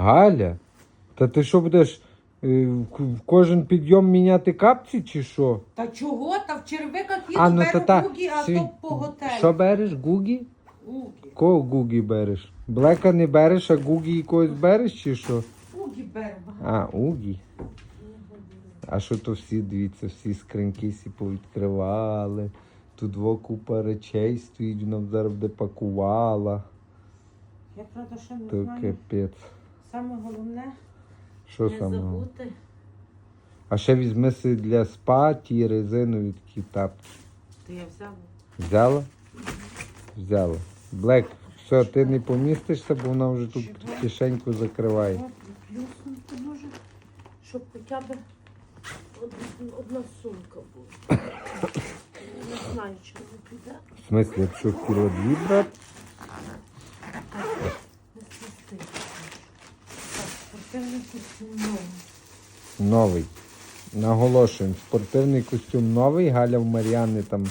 Галя, та ти що будеш е, в кожен підйом міняти капці чи що? Та чого? Та в червиках їду, А, ну беру гугі, а свій- то по готелю. Що береш? Гугі? Гугі. Кого гугі береш? Блека не береш, а гугі якогось береш чи що? Гугі беру. А, угі. А що то всі, дивіться, всі скриньки всі повідкривали. Тут во купа речей стоїть, вона зараз де пакувала. Я правда ще не То знаю. капець. Саме головне Що не саме? забути. А ще візьми си для спа ті резинові такі тапки. То я взяла. Взяла? Взяла. Блек, все, ти не помістишся, бо вона вже тут кишеньку закриває. Щоб хоча б од- одна сумка була. Не знаю, чи не піде. В смислі, якщо хотіла дві брати, Не свисти. Так, спортивний костюм новий. новий. Наголошуємо, спортивний костюм новий. Галя в Мар'яни там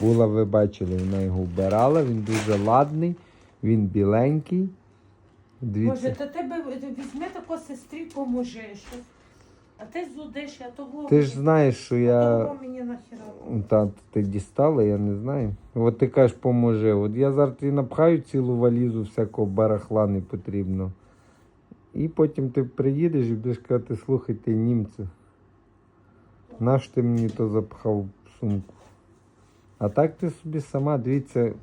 була, ви бачили, вона його вбирала. Він дуже ладний, він біленький. Боже, Дивіться. та тебе візьми тако сестрі, поможи щось. А ти зудиш, я того. Ти ж знаєш, що я. Мені нахера. Та ти дістала, я не знаю. От ти кажеш, поможи. От я зараз тобі напхаю цілу валізу всякого барахла не потрібно. І потім ти приїдеш і будеш казати, слухай, ти німце. Наш ти мені то запхав в сумку. А так ти собі сама, дивіться,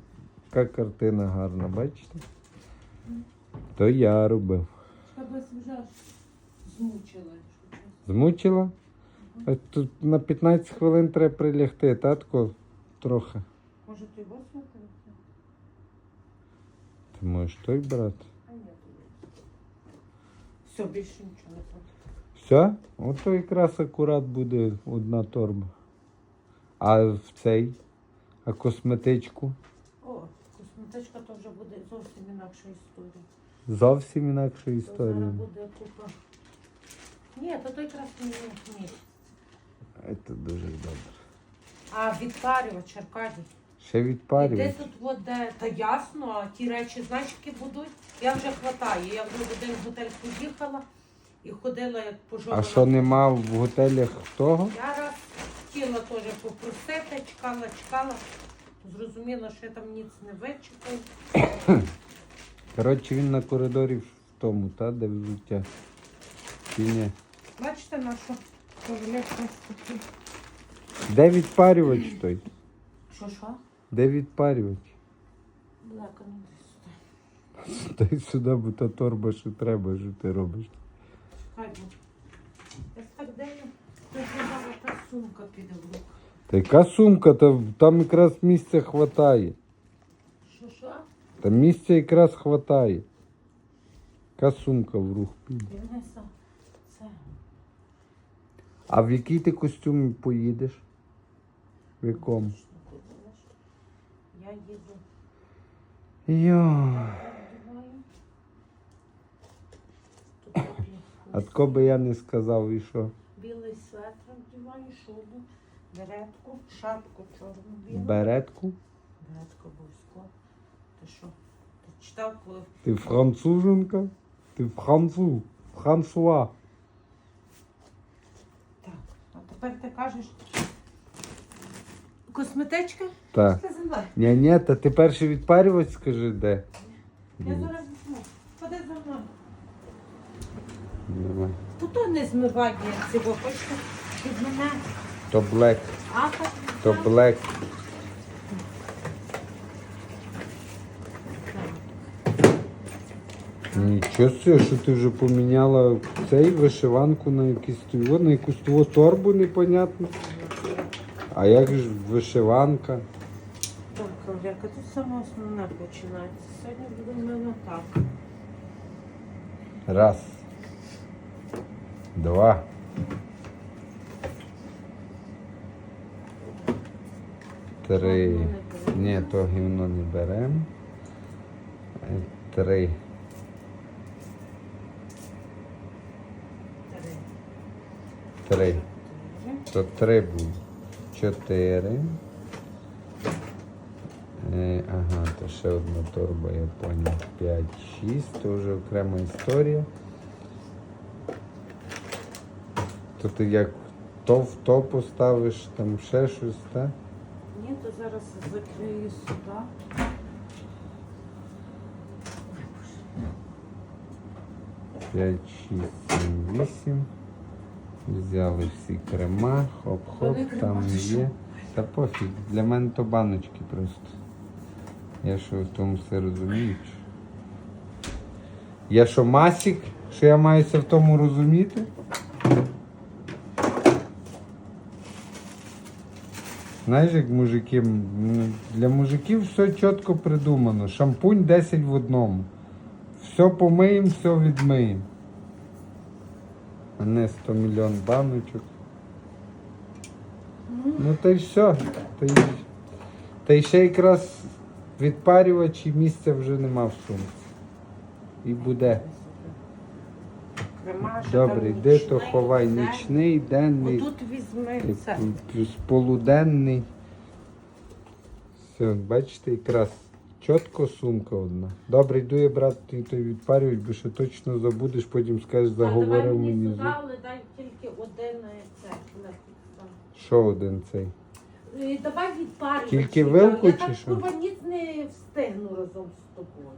яка картина гарна, бачите? То я робив. Тебе вже змучила. Змучила? А Тут на 15 хвилин треба прилягти, татко, трохи. Може ти його слухаєш? Ти можеш той брати. Все, більше нічого не треба. Все? Ото якраз акурат буде одна торба. А в цей? А косметичку? О, косметичка то вже буде зовсім інакша історія. Зовсім інакша То історія. зараз буде купа. Ні, то той якраз ні, ні. Це дуже добре. А відпарювач, Аркадій. Ще І де відпарюють. тут от де, та ясно, а ті речі, знаєш, які будуть? Я вже хватаю. Я вже в один готель поїхала і ходила як пожована. А що нема в готелях того? Я раз хотіла теж попросити, чекала, чекала. Зрозуміла, що я там ніц не вичекаю. Коротше, він на коридорі в тому, та, де взуття. Чи? Бачите, нашу ковляшну такі. Де відпарювач той? Що, що? Де відпарювач? Блека, ну десь сюди. Дай сюди, бо та торба, що треба, що ти робиш. Хай. Так дивно, та сумка піде в руку. Та яка сумка, та там якраз місця хватає. Що, що? Та місця якраз хватає. Яка сумка в рух піде. А в який ти костюм поїдеш? В якому? Що ти думаєш? Я їду. Йо. А тако би я не сказав, і що? білий светр вдіваю, шубу, беретку, шапку чорну білу. Беретку? Беретка обов'язково. Ти що? Ти читав, коли Ти француженка? Ти француз. Франсуа. Так, а тепер ти кажеш. Косметичка? Так. Ти за мною. Ні, ні, та ти перший відпарювач скажи, де. Я зараз візьму. Ходи за мною. Давай. То то не змиває цього хочете від мене. То блек, А так. то так. блек. Нічого собі, що ти вже поміняла цей вишиванку на якусь твою, на якусь твою торбу непонятно. А як ж вишиванка? Так, Олега, тут саме основне починається. Сьогодні буде в мене так. Раз. Два. Три. Ні, то гівно не беремо. Е, Три. Три. Три. То три буде. 4. Е, ага, то ще одна торба, я поняв. 5, 6, то вже окрема історія. То ти як то в то поставиш, там ще щось, так? Ні, то зараз закрию сюди. П'ять, шість, сім, вісім. Взяли всі крема, хоп-хоп, там є. Та пофіг, для мене то баночки просто. Я що в тому все розумію. Я що масік, що я маюся в тому розуміти? Знаєш, як мужики, для мужиків все чітко придумано. Шампунь 10 в одному. Все помиємо, все відмиємо. А не 100 мільйон баночок. Ну та й все. Та й, та й ще якраз відпарювач і місця вже нема в сумці. І буде. Що Добре, йди то нічний, ховай нічний, денний, Отут візьми і це. плюс полуденний. Все, бачите, якраз чітко сумка одна. Добре, йду я брат, ти то відпарюють, бо ще точно забудеш, потім скажеш, заговорив мені але дай тільки один е, це. лепить там. Що один цей? Давай відпарювач. Тільки Я- вилку я чи так що? курва ніц не встигну разом з тобою.